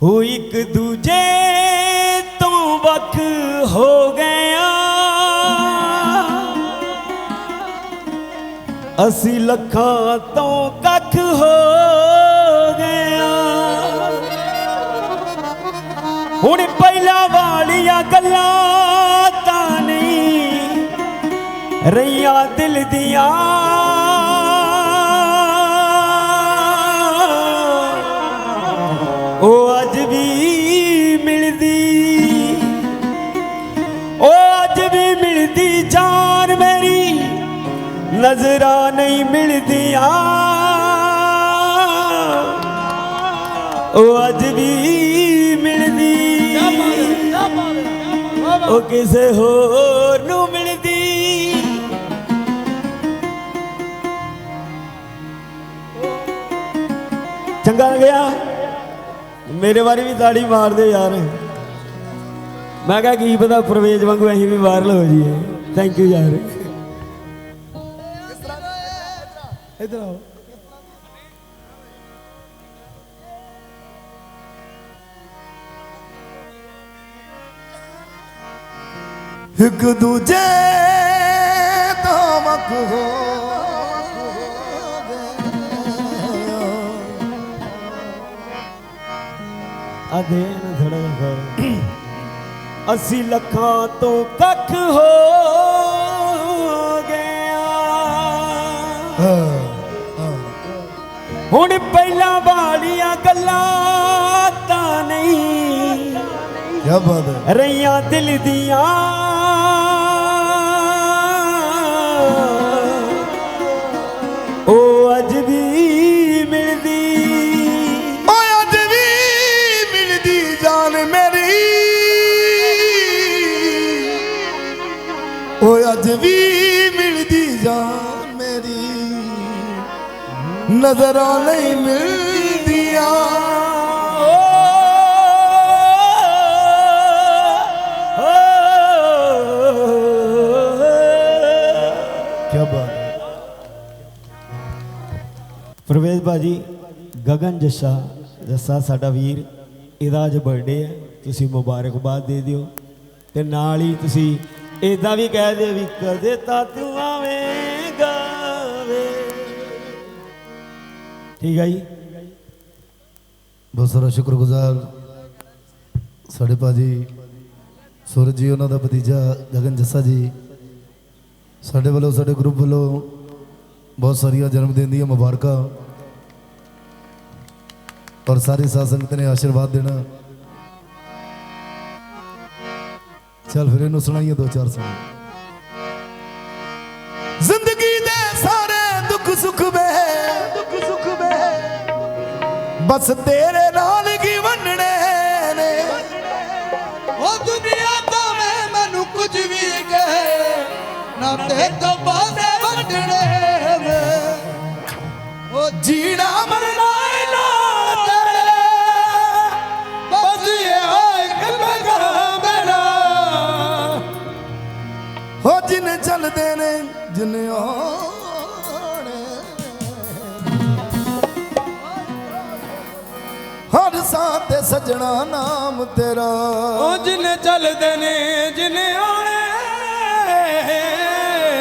ਉਹ ਇੱਕ ਦੂਜੇ ਤੋਂ ਵੱਖ ਹੋ ਗਿਆ ਅਸੀਂ ਲੱਖਾਂ ਤੋਂ ਕੱਖ ਹੋ ਗਿਆ ਹੁਣ ਪਹਿਲਾਂ ਵਾਲੀਆਂ ਗੱਲਾਂ ਤਾਂ ਨਹੀਂ ਰਈਆਂ ਦਿਲ ਦੀਆਂ ਜਾਨ ਮੇਰੀ ਨਜ਼ਰਾਂ ਨਹੀਂ ਮਿਲਦੀਆਂ। ਉਹ ਅੱਜ ਵੀ ਮਿਲਦੀ। ਉਹ ਕਿਸੇ ਹੋਰ ਨੂੰ ਮਿਲਦੀ। ਚੰਗਾ ਗਿਆ ਮੇਰੇ ਬਾਰੇ ਵੀ ਤਾੜੀ ਮਾਰ ਦਿਓ ਯਾਰ। ਮੈਂ ਕਿਹਾ ਕੀ ਪਤਾ ਪਰਵੇਜ਼ ਵਾਂਗੂ ਅਸੀਂ ਵੀ ਵਾਇਰਲ ਹੋ ਜਾਈਏ। ਥੈਂਕ ਯੂ ਯਾਰ। ਇਧਰ ਆਓ ਇੱਕ ਦੂਜੇ ਤੋਂ ਵੱਖ ਹੋ ਆ ਦੇ ਨਾ ਥੋੜਾ ਜਿਹਾ ਅਸੀਂ ਲੱਖਾਂ ਤੋਂ ਕੱਖ ਹੋ ਗਿਆ ਹੁਣ ਪਹਿਲਾਂ ਵਾਲੀਆਂ ਗੱਲਾਂ ਤਾਂ ਨਹੀਂ ਕੀ ਬਾਤ ਹੈ। ਰਈਆਂ ਦਿਲ ਦੀਆਂ ਨਜ਼ਰਾਂ ਨਹੀਂ ਮਿਲਦੀਆਂ। ਕੀ ਬਾਤ ਪ੍ਰਵੇਸ਼ ਬਾਜੀ ਗਗਨ ਜੱਸਾ ਜੱਸਾ ਸਾਡਾ ਵੀਰ, ਇਹਦਾ ਅੱਜ ਬਰਥਡੇ ਹੈ, ਤੁਸੀਂ ਮੁਬਾਰਕਬਾਦ ਦੇ ਦਿਓ। ਤੇ ਨਾਲ ਹੀ ਤੁਸੀਂ ਇਦਾਂ ਵੀ ਕਹਿ ਦਿਓ ਵੀ ਕਦੇ ਤਾਂ ਤੂੰ ਠੀਕ ਹੈ ਜੀ। ਬਹੁਤ ਸਾਰਾ ਸ਼ੁਕਰਗੁਜ਼ਾਰ। ਸਾਡੇ ਭਾਜੀ ਸੂਰਜ ਜੀ, ਉਹਨਾਂ ਦਾ ਭਤੀਜਾ ਗਗਨ ਜੱਸਾ ਜੀ। ਸਾਡੇ ਵੱਲੋਂ, ਸਾਡੇ ਗਰੁੱਪ ਵੱਲੋਂ ਬਹੁਤ ਸਾਰੀਆਂ ਜਨਮ ਦਿਨ ਦੀਆਂ ਮੁਬਾਰਕਾਂ। ਔਰ ਸਾਰੀ ਸਾਧ ਸੰਗਤ ਨੇ ਆਸ਼ੀਰਵਾਦ ਦੇਣਾ। ਚੱਲ ਫਿਰ ਇਹਨੂੰ ਸੁਣਾਈਏ ਦੋ ਚਾਰ ਸੁਣ ਜ਼ਿੰਦਗੀ ਬਸ ਤੇਰੇ ਨਾਲ ਕੀ ਵੰਡਣੇ ਨੇ। ਉਹ ਦੁਨੀਆ ਤੋਂ ਮੈਂ ਮੈਨੂੰ ਕੁਝ ਵੀ ਕਹੇ, ਨਾ ਤੇ ਤੋਂ ਬਾਸੇ ਵੰਡਣੇ ਵੇ ਉਹ ਜੀਣਾ ਮਰਨਾ ਹੋ ਜਿਨ ਚੱਲਦੇ ਨੇ, ਜਿਨ ਉਹ ਸਜਣਾ ਨਾਮ ਤੇਰਾ। ਉਹ ਜਿਨੇ ਚੱਲਦੇ ਨੇ ਜਿਨੇ ਆਣੇ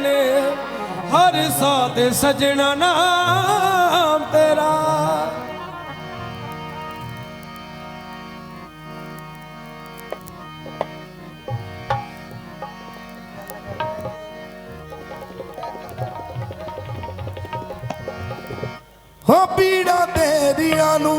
ਨੇ ਹਰ ਸਾਥ ਸਜਣਾ ਨਾਮ ਤੇਰਾ। ਹੋ ਪੀੜਾ ਤੇਰੀਆਂ ਨੂੰ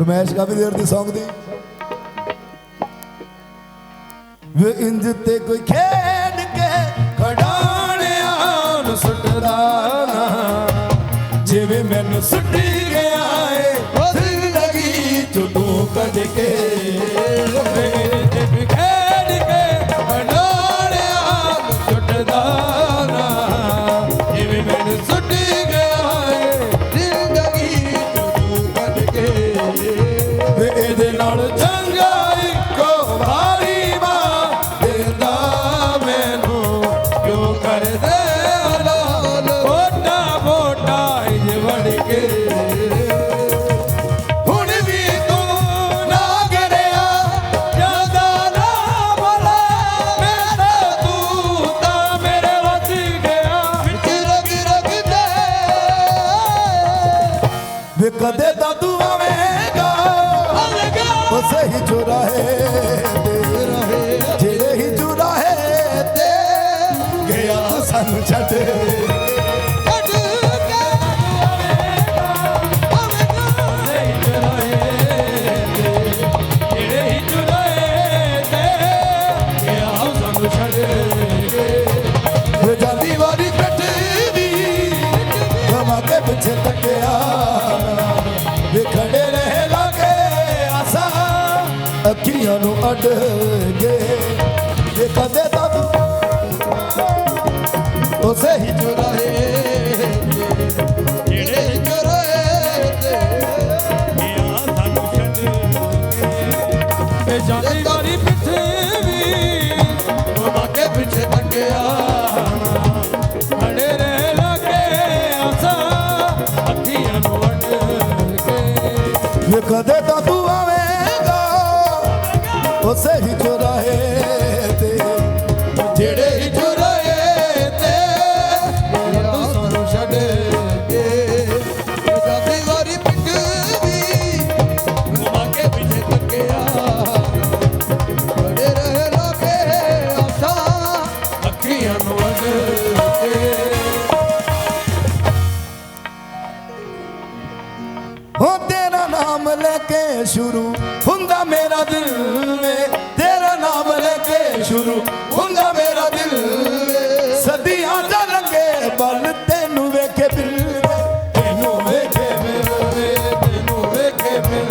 ਫਰਮਾਇਸ਼ ਕਾਫੀ ਦੇਰ ਦੀ Song ਦੀ। ਵੇ ਇੰਜ ਤੇ ਕੋਈ ਖੇਡ ਕੇ ਖਡਾਣਿਆਂ ਨੂੰ ਸੁੱਟਦਾ ਨਾ। ਜਿਵੇਂ ਮੈਨੂੰ ਸੁੱਟੀ ਗਿਆ ਏ ਜ਼ਿੰਦਗੀ ਚੋਂ ਤੂੰ ਕੱਢ ਕੇ। ਮੇਰੇ ਤੇ ਖੇਡ ਕੇ ਖਡਾਣਿਆਂ ਨੂੰ ਸੁੱਟਦਾ ਅੱਖੀਆਂ ਨੂੰ ਅੱਡ ਗਏ। ਵੇ ਕਦੇ ਉਸੇ ਹੀ ਚੁਰਾਹੇ ਜਿਹੜੇ ਚੋਰੇ ਤੇ ਤੇ ਜਾਂਦੀ ਵਾਰੀ ਪਿੱਛੇ ਵੀ ਉਹਨਾਂ ਕੇ ਪਿੱਛੇ ਤੱਕਿਆ। ਖੜੇ ਰਹੇ ਸ਼ੁਰੂ ਹੁੰਦਾ ਮੇਰਾ ਦਿਲ ਵੇ, ਤੇਰਾ ਨਾਮ ਲੈ ਕੇ ਸ਼ੁਰੂ ਹੁੰਦਾ ਮੇਰਾ ਦਿਲ ਸਦੀਆਂ ਦਾ ਲੰਗੇ ਬਲ ਤੈਨੂੰ ਵੇਖੇ ਬਿਲ ਤੈਨੂੰ ਵੇਖੇ ਬਿਲ ਤੈਨੂੰ ਵੇਖੇ ਬਿਲ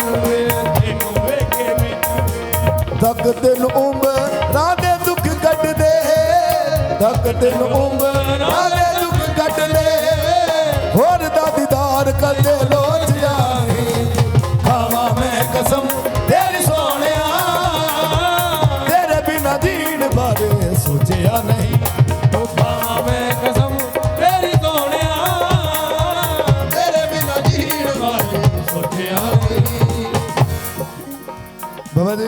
ਤੈਨੂੰ ਵੇਖੇ ਬਿਲ ਤੱਕ ਤੈਨੂੰ ਉਮਰਾਂ ਦੇ ਦੁੱਖ ਕੱਟ ਦੇ ਤੱਕ ਤੈਨੂੰ ਉਮਰਾਂ ਦੇ ਦੁੱਖ ਕੱਟਦੇ ਹੋਰ ਦਾ ਦੀਦਾਰ ਕਦੇ ਲੋਚ ਸੋਚਿਆ ਨਹੀਂ। ਤੂੰ ਮੈਂ ਕਸਮ ਤੇਰੀ ਸੋਹਣਿਆ ਤੇਰੇ ਬਿਨਾ ਜੀਣ ਵਾਲੇ ਸੋਚਿਆ ਨਹੀਂ। ਬਾਬਾ ਜੀ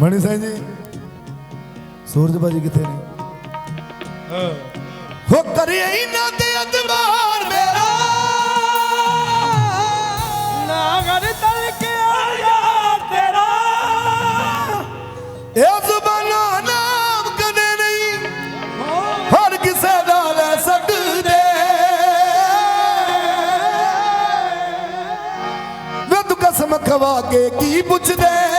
ਮਣੀ ਸਿੰਘ ਜੀ ਸੂਰਜ ਬਾਜੀ ਕਿੱਥੇ ਨੇ? ਹੋ। ਕਰੇ ਇਹਨਾਂ ਖਵਾ ਕੇ ਕੀ ਪੁੱਛਦੇ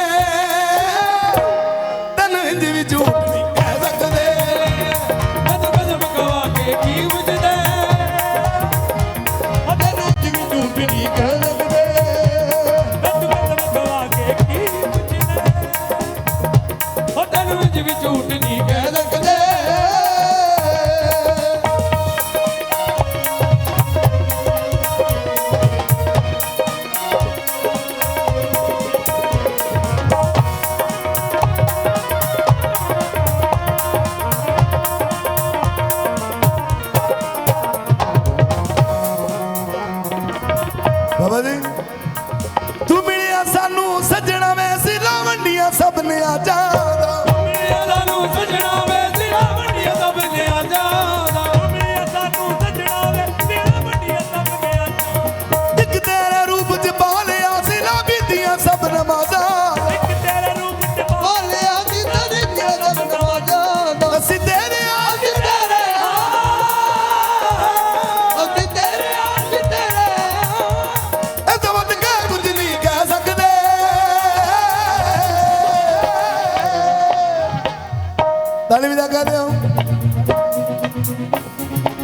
ਤਾਲੀ ਵਜਾ ਕਹਦੇ ਹੋ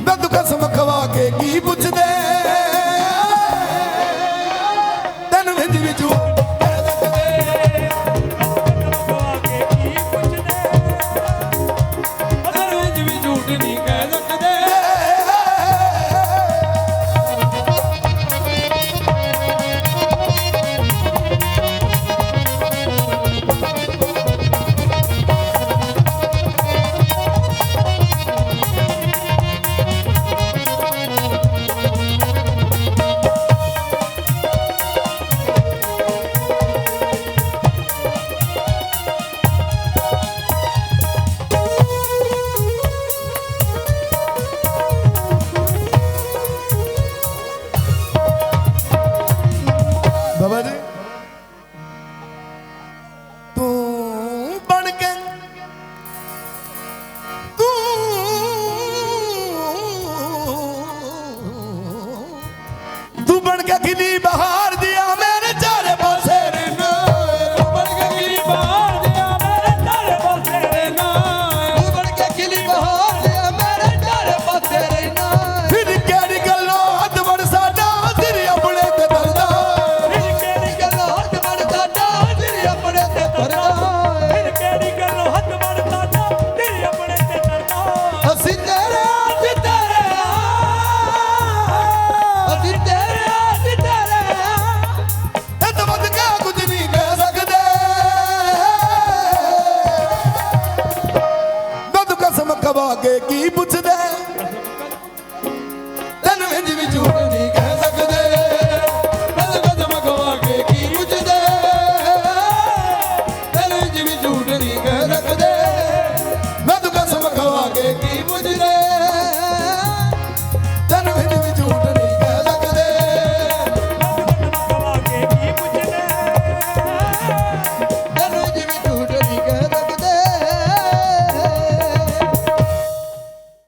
ਦੱਦੂ ਕਸਮ ਖਵਾ ਕੇ ਕੀ ਪੁੱਛਦੇ?